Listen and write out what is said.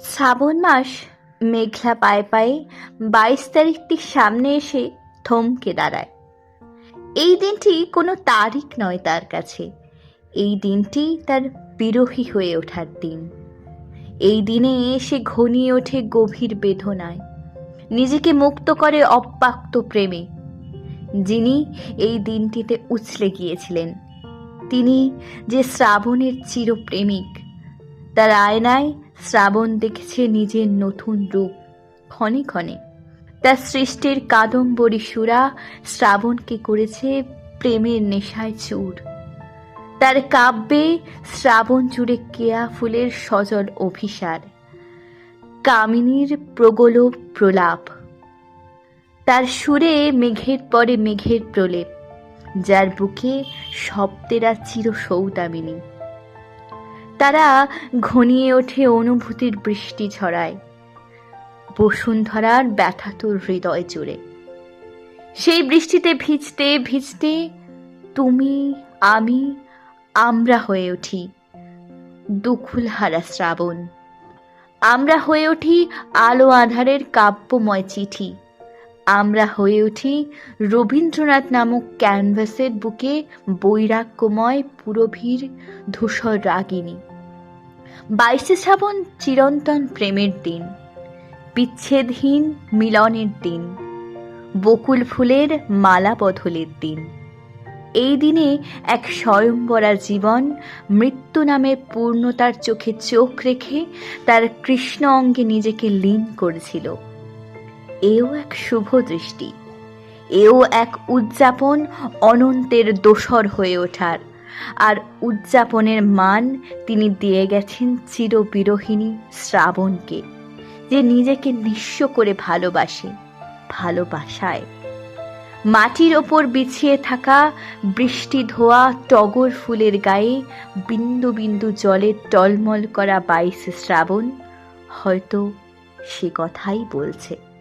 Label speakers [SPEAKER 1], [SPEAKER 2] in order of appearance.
[SPEAKER 1] শ্রাবণ মাস, মেঘলা পায়ে পায়ে বাইশ তারিখটি সামনে এসে থমকে দাঁড়ায়। এই দিনটি কোনো তারিখ নয় তার কাছে। এই দিনটি তার বিরোহী হয়ে ওঠার দিন। এই দিনে এসে ঘনিয়ে ওঠে গভীর বেদনায়। নিজেকে মুক্ত করে অব্যক্ত প্রেমে। যিনি এই দিনটিতে উছলে গিয়েছিলেন, তিনি যে শ্রাবণের চিরপ্রেমিক, তার আয়নায় শ্রাবণ দেখেছে নিজের নতুন রূপ। ক্ষণে ক্ষণে। তার সৃষ্টির কাদম্বরী সুরা শ্রাবণকে করেছে প্রেমের নেশায় চুর। তার কাব্যে শ্রাবণ জুড়ে কেয়া ফুলের সজল অভিসার। কামিনীর প্রগলভ প্রলাপ। তার সুরে মেঘের পরে মেঘের প্রলেপ, যার বুকে শব্দেরা চির সৌদামিনী তারা ঘনিয়ে ওঠে অনুভূতির বৃষ্টি ছড়ায় বসুন্ধরার ব্যথাতুর হৃদয় জুড়ে। সেই বৃষ্টিতে ভিজতে ভিজতে তুমি, আমি, আমরা হয়ে উঠি দুকুল হারা শ্রাবণ। আমরা হয়ে উঠি আলো আধারের কাব্যময় চিঠি। আমরা হয়ে উঠি রবীন্দ্রনাথ নামক ক্যানভাসের বুকে বৈরাগ্যময় পুরভীর ধূসর রাগিনী। বাইশে শ্রাবণ চিরন্তন প্রেমের দিন, বিচ্ছেদহীন মিলনের দিন, বকুল ফুলের মালা বদলের দিন। এই দিনে এক স্বয়ম্বরা জীবন মৃত্যু নামে পূর্ণতার চোখে চোখ রেখে তার কৃষ্ণ অঙ্গে নিজেকে লীন করেছিল। এও এক শুভ দৃষ্টি, এও এক উদযাপন অনন্তের দোসর হয়ে ওঠার। আর উদযাপনের মান তিনি দিয়ে গেছেন চিরবিরোহিণী শ্রাবণকে, যে নিজেকে নিঃস্ব করে ভালোবাসে, ভালোবাসায়। মাটির ওপর বিছিয়ে থাকা বৃষ্টি ধোয়া টগর ফুলের গায়ে বিন্দু বিন্দু জলে টলমল করা বাইশে শ্রাবণ, হয়তো সে কথাই বলছে।